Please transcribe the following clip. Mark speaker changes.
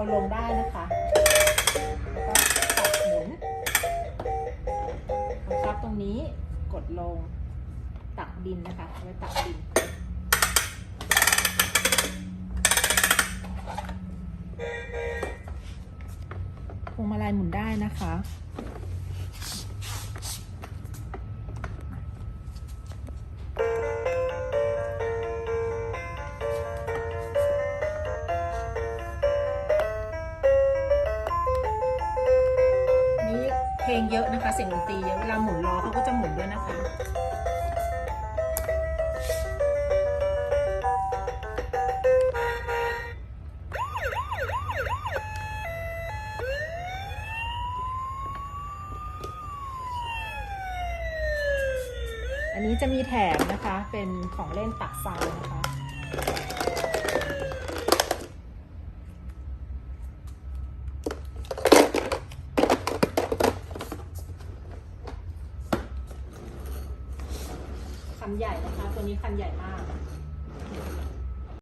Speaker 1: เอาลงได้นะคะแล้วก็ตัดหมุนบังคับตรงนี้กดลงตักดินนะคะไว้ตักดินพวงมาลัยหมุนได้นะคะ ลงเยอะนะคะ เสียงดนตรีเยอะเวลาหมุนล้อเขาก็จะหมุนด้วยนะคะอันนี้จะมีแถมนะคะเป็นของเล่นตักทรายนะคะ คันใหญ่นะคะ ตัวนี้คันใหญ่มาก